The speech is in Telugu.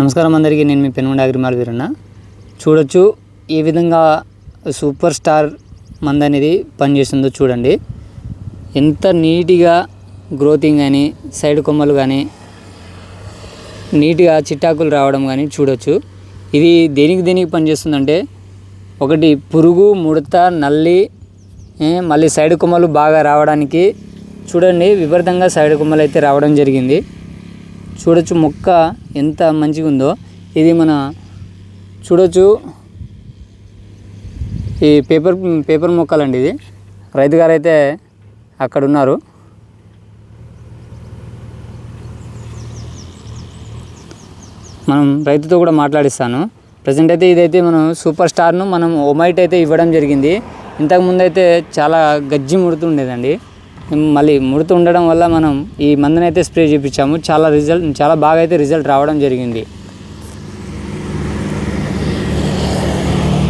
నమస్కారం అందరికీ నేను మీ పెనుగొండ అగ్రిమాల్ వీరన్న. చూడొచ్చు ఏ విధంగా సూపర్ స్టార్ మంద అనేది పనిచేస్తుందో చూడండి. ఎంత నీట్గా గ్రోతింగ్ కానీ సైడ్ కొమ్మలు కానీ నీట్గా చిట్టాకులు రావడం కానీ చూడొచ్చు. ఇది దేనికి దేనికి పనిచేస్తుందంటే ఒకటి పురుగు ముడత నల్లి మళ్ళీ సైడ్ కొమ్మలు బాగా రావడానికి చూడండి విపరీతంగా సైడ్ కొమ్మలు అయితే రావడం జరిగింది. చూడొచ్చు మొక్క ఎంత మంచిగా ఉందో. ఇది మన చూడొచ్చు ఈ పేపర్ పేపర్ మొక్కలండి ఇది. రైతు గారు అయితే అక్కడ ఉన్నారు మనం రైతుతో కూడా మాట్లాడిస్తాను. ప్రజెంట్ అయితే ఇదైతే మనం సూపర్ స్టార్ను మనం ఒమైట్ అయితే ఇవ్వడం జరిగింది. ఇంతకుముందు అయితే చాలా గజ్జి ముడుతుండేదండి. మళ్ళీ ముడుతూ ఉండడం వల్ల మనం ఈ మందునైతే స్ప్రే చేయించాము చాలా రిజల్ట్ చాలా బాగా అయితే రిజల్ట్ రావడం జరిగింది.